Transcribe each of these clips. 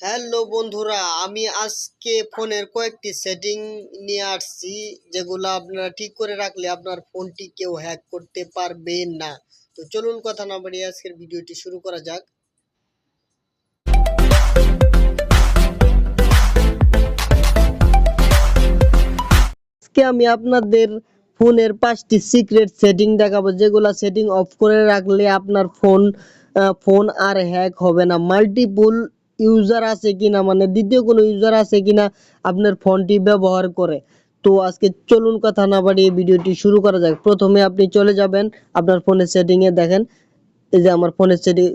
Hello বন্ধুরা, আমি আজকে ফোনের কয়েকটি সেটিং নিয়ে আসছি, যেগুলো আপনারা ঠিক করে রাখলে আপনার ফোনটি কেউ হ্যাক করতে পারবে না। তো চলুন কথা না বাড়িয়ে আজকের ভিডিওটি শুরু করা যাক। আজকে আমি আপনাদের ফোনের পাঁচটি সিক্রেট সেটিং দেখাবো, যেগুলো সেটিং অফ করে রাখলে আপনার ফোন ফোন আর হ্যাক হবে না। মাল্টিপুল ইউজার আছে কিনা মানে দ্বিতীয় কোনো ইউজার আছে কিনা, আপনার ফোনটি ব্যবহার করে। তো আজকে চলুন কথা না বাড়িয়ে ভিডিওটি শুরু করা যাক। প্রথমে আপনি চলে যাবেন, আপনার ফোনের সেটিং এ দেখেন। এই যে আমার ফোনের সেটিং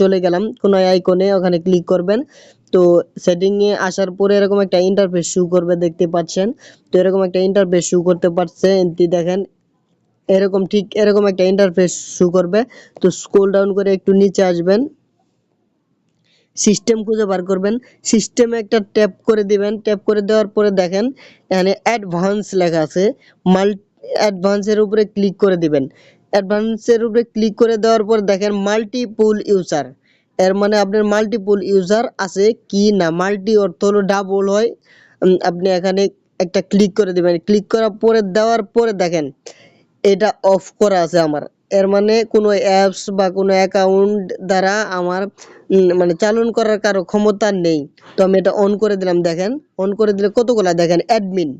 চলে গেলাম, কোনো আইকনে ওখানে ক্লিক করবেন। তো সেটিং এ আসার পরে এরকম একটা ইন্টারফেস শো করবে, দেখতে পাচ্ছেন। তো এরকম একটা ইন্টারফেস শো করতে পারছে দেখেন। এরকম ঠিক এরকম একটা ইন্টারফেস শো করবে। তো স্ক্রল ডাউন করে একটু নিচে আসবেন। সিস্টেম খুঁজে বার করবেন। সিস্টেমে একটা ট্যাপ করে দিবেন। ট্যাপ করে দেওয়ার পরে দেখেন, এখানে অ্যাডভান্স লেখা আছে। মাল অ্যাডভান্সের উপরে ক্লিক করে দিবেন। অ্যাডভান্সের উপরে ক্লিক করে দেওয়ার পর দেখেন মাল্টিপুল ইউজার এর মানে আপনার মাল্টিপুল ইউজার আছে কি না। মাল্টি অর্থ হলো ডাবল হয়। আপনি এখানে একটা ক্লিক করে দিবেন। ক্লিক করার পরে, দেওয়ার পরে দেখেন, এটা অফ করা আছে আমার। এর মানে কোনো অ্যাপস বা কোনো অ্যাকাউন্ট দ্বারা আমার মানে চালন করার কারও ক্ষমতা নেই। তো আমি এটা অন করে দিলাম, দেখেন। অন করে দিলে কতগুলা? দেখেন অ্যাডমিন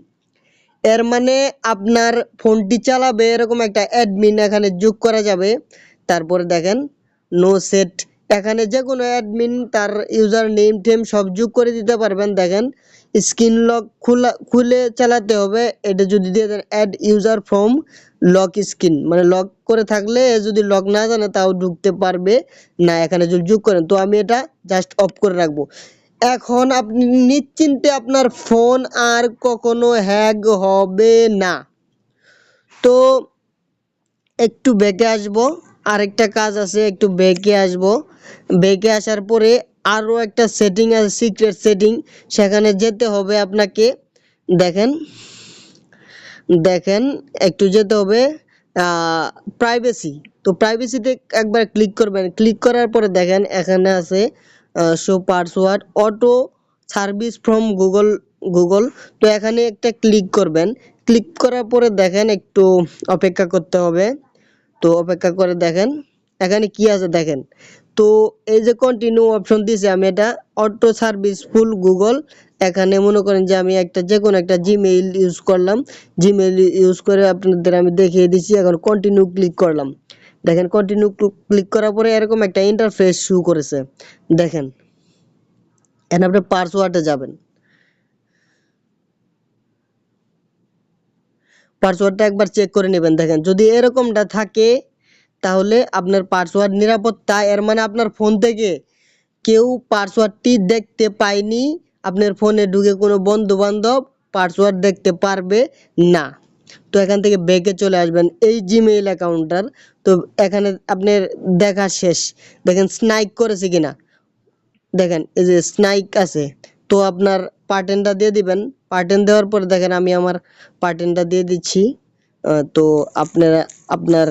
এর মানে আপনার ফোনটি চালাবে এরকম একটা অ্যাডমিন এখানে যোগ করা যাবে। তারপরে দেখেন নো সেট এখানে যে কোনো অ্যাডমিন তার ইউজার নেম টেম সব যোগ করে দিতে পারবেন, দেখেন। স্ক্রিন লক খোলা, খুলে চালাতে হবে। এটা যদি দিয়ে দেন add user from lock screen মানে লক করে থাকলে যদি লক না জানে তাও ঢুকতে পারবে। না, এখানে যদি যোগ করেন, তো আমি এটা জাস্ট অফ করে রাখব। এখন আপনি নিশ্চিন্তে আপনার ফোন আর কখনো হ্যাক হবে না। তো একটু বেঁকে আসব। আরেকটা কাজ আছে, একটু বেঁকে আসব। বেঁকে আসার পরে আরও একটা সেটিং আছে সিক্রেট সেটিং সেখানে যেতে হবে আপনাকে। দেখেন দেখেন, একটু যেতে হবে প্রাইভেসি তো প্রাইভেসিতে একবার ক্লিক করবেন। ক্লিক করার পরে দেখেন, এখানে আছে show password auto service from Google Google তো এখানে একটা ক্লিক করবেন। ক্লিক করার পরে দেখেন, একটু অপেক্ষা করতে হবে। তো অপেক্ষা করে দেখেন, এখানে কি আছে দেখেন। তো এই যে কন্টিনিউ অপশন দিছে আমি এটা অটো সার্ভিস ফুল গুগল এখানে মনে করেন যে আমি একটা যে কোনো একটা জিমেইল ইউজ করলাম। জিমেইল ইউজ করে আপনাদের আমি দেখিয়ে দিচ্ছি, এখন কন্টিনিউ ক্লিক করলাম। দেখেন কন্টিনিউ ক্লিক করার পরে এরকম একটা ইন্টারফেস শু করেছে। দেখেন, এখানে আপনি পাসওয়ার্ডে যাবেন। পাসওয়ার্ডটা একবার চেক করে নেবেন, দেখেন। যদি এরকমটা থাকে তাহলে আপনার পাসওয়ার্ড নিরাপত্তা, এর মানে আপনার ফোন থেকে কেউ পাসওয়ার্ডটি দেখতে পায়নি, আপনার ফোনে ঢুকে কোনো বন্ধু বান্ধব পাসওয়ার্ড দেখতে পারবে না। তো এখান থেকে ব্যাকে চলে আসবেন, এই জিমেইল অ্যাকাউন্টটার তো এখানে আপনার দেখা শেষ। দেখেন স্নাইক করেছে কিনা? দেখেন, এই যে স্নাইক আছে। তো আপনার পার্টেনটা দিয়ে দিবেন। পার্টেন দেওয়ার পরে দেখেন আমি আমার পার্টেনটা দিয়ে দিচ্ছি। তো আপনারা, আপনার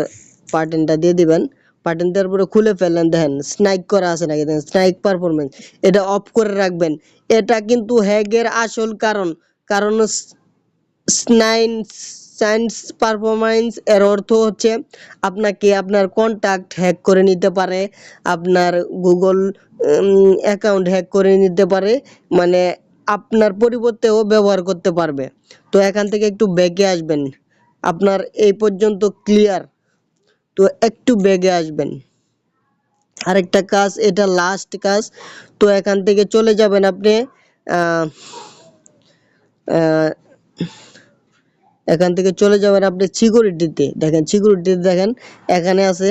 পার্টেনটা দিয়ে দিবেন। পার্টেন দেওয়ার পরে খুলে ফেললেন, দেখেন স্নাইক করা আছে নাকি? দেখেন স্নাইক পারফরমেন্স এটা অফ করে রাখবেন। এটা কিন্তু হ্যাগের আসল কারণ। কারণ স্নাইন সায়েন্স পারফরমেন্স এর অর্থ হচ্ছে আপনাকে আপনার কন্টাক্ট হ্যাক করে নিতে পারে, আপনার গুগল অ্যাকাউন্ট হ্যাক করে নিতে পারে মানে আপনার পরিবর্তেও ব্যবহার করতে পারবে। তো এখান থেকে একটু ব্যাগে আসবেন। আপনার এই পর্যন্ত ক্লিয়ার তো একটু ব্যাগে আসবেন। আরেকটা কাজ, এটা লাস্ট কাজ। তো এখান থেকে চলে যাবেন আপনি এখান থেকে চলে যাবেন আপনি সিকিউরিটিতে দেখেন সিকিউরিটিতে দেখেন, এখানে আছে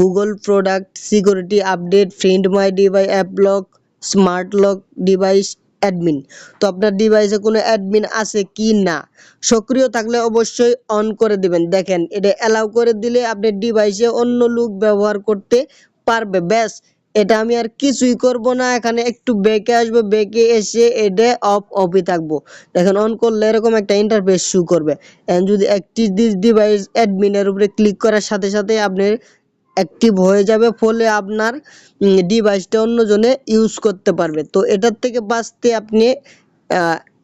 Google product security update friend my device app lock smart lock device admin. তো আপনার ডিভাইসে কোনো অ্যাডমিন আছে কি না? সক্রিয় থাকলে অবশ্যই অন করে দিবেন। দেখেন, এটা অ্যালাউ করে দিলে আপনার ডিভাইসে অন্য লোক ব্যবহার করতে পারবে। ব্যাস, এটা আমি আর কিছুই করব না। এখানে একটু বেঁকে আসবে বেঁকে এসে এটা অফ অফই থাকব। দেখেন অন করলে এরকম একটা ইন্টারফেস শু করবে। যদি একটি ডিভাইস অ্যাডমিনের উপরে ক্লিক করার সাথে সাথে আপনার অ্যাক্টিভ হয়ে যাবে ফলে আপনার ডিভাইসটা অন্যজনে ইউজ করতে পারবে। তো এটার থেকে বাঁচতে আপনি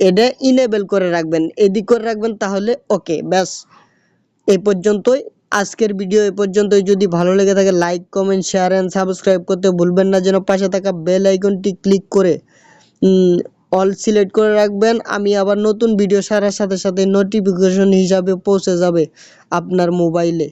এটা ইনেবেল করে রাখবেন। এদিক করে রাখবেন তাহলে ওকে ব্যাস। এই পর্যন্তই। আজকের ভিডিও এ পর্যন্তই। যদি ভালো লেগে থাকে like comment share and subscribe করতে ভুলবেন না। যেন পাশে থাকা বেল আইকনটি ক্লিক করে অল সিলেক্ট করে রাখবেন। আমি আবার নতুন ভিডিও সারার সাথে সাথে নোটিফিকেশন হিসাবে পৌঁছে যাবে আপনার মোবাইলে